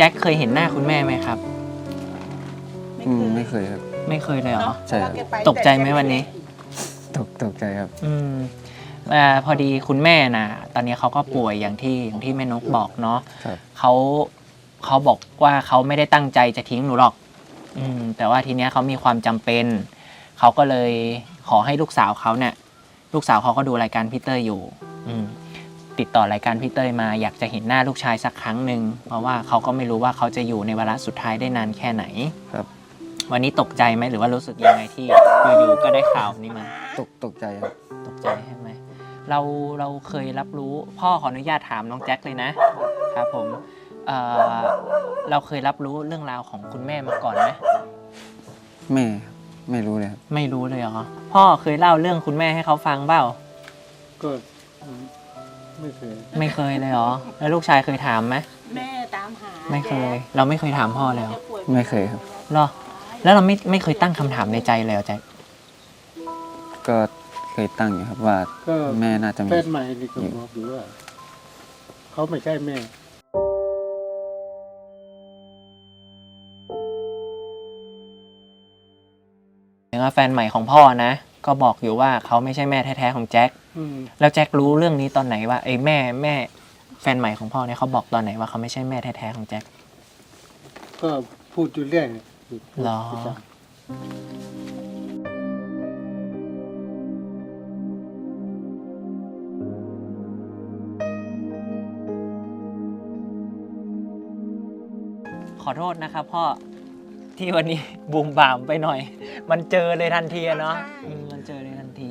แจ็คเคยเห็นหน้าคุณแม่ไหมครับ อืมไม่เคยครับ ไม่เคยเลยเหรอ ใช่ครับ ตกใจไหมวันนี้ ตกตกใจครับ อืมอ่าพอดีคุณแม่น่ะตอนนี้เขาก็ป่วยอย่างที่อย่างที่แม่นกบอกเนาะครับ เขาเขาบอกว่าเขาไม่ได้ตั้งใจจะทิ้งหนูหรอก อืม แต่ว่าทีเนี้ยเขามีความจำเป็น เขาก็เลยขอให้ลูกสาวเขาเนี่ย ลูกสาวเขาก็ดูรายการพี่เต้ยอยู่ อืม ติดต่อรายการพี่เต้ยมาอยากจะเห็นหน้าลูกชายสักครั้งหนึ่งเพราะว่าเขาก็ไม่รู้ว่าเขาจะอยู่ในวาระสุดท้ายได้นานแค่ไหนครับ วันนี้ตกใจไหมหรือว่ารู้สึกยังไงที่อยู่ๆก็ได้ข่าวนี้มาตกตกใจครับตกใจใช่ไหมเราเราเคยรับรู้พ่อขออนุญาตถามน้องแจ็คเลยนะครับผมเอ่อเราเคยรับรู้เรื่องราวของคุณแม่มาก่อนไหมแม่ครับไม่รู้เลยครับไม่รู้เลยเหรอพ่อเคยเล่าเรื่องคุณแม่ให้เขาฟังเปล่าก็ ไม่เคยไม่เคยเลยเหรอ แล้วลูกชายเคยถามไหมแม่ตามหาไม่เคย เราไม่เคยถามพ่อเลยเหรอไม่เคยครับ เหรอ แล้วเราไม่ไม่เคยตั้งคำถามในใจเลยเหรอแจ็คก็เคยตั้งอยู่ครับว่าก็แม่น่าจะมี แฟนใหม่นี่ก็บอกอยู่ว่าเขาไม่ใช่แม่อย่างว่าแฟนใหม่ของพ่อนะ ก็บอกอยู่ว่าเขาไม่ใช่แม่แท้ๆของแจ็คอืม แล้วแจ็ครู้เรื่องนี้ตอนไหนว่าไอ้ยแม่แม่แฟนใหม่ของพ่อเนี่ยเขาบอกตอนไหนว่าเขาไม่ใช่แม่แท้ๆของแจ็คก็พูดอยู่เรื่อยพูดเหรอประจขอโทษนะครับพ่อที่วันนี้บูมบามไปหน่อย มันเจอเลยทันทีอะเนาะอืมมันเจอเลยทันที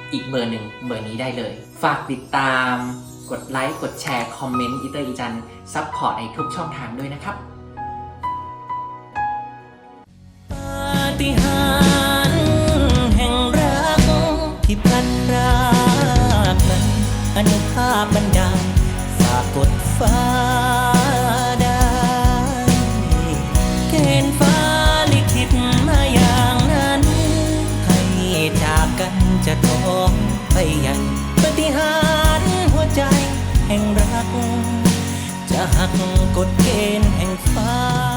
อีกเบอร์หนึ่งเบอร์นี้ได้เลย ฝากติดตาม กดไลค์ กดแชร์ คอมเมนต์อีเตอร์อีจันซัพพอร์ตในทุกช่องทางด้วยนะครับปาฏิหาริย์แห่งรักที่พลันรากนั้นอนุภาพบันดา กันจะท้องไปใหญ่ปฏิหารหัวใจแห่งรัก จะหักกฎเกณฑ์แห่งฟ้า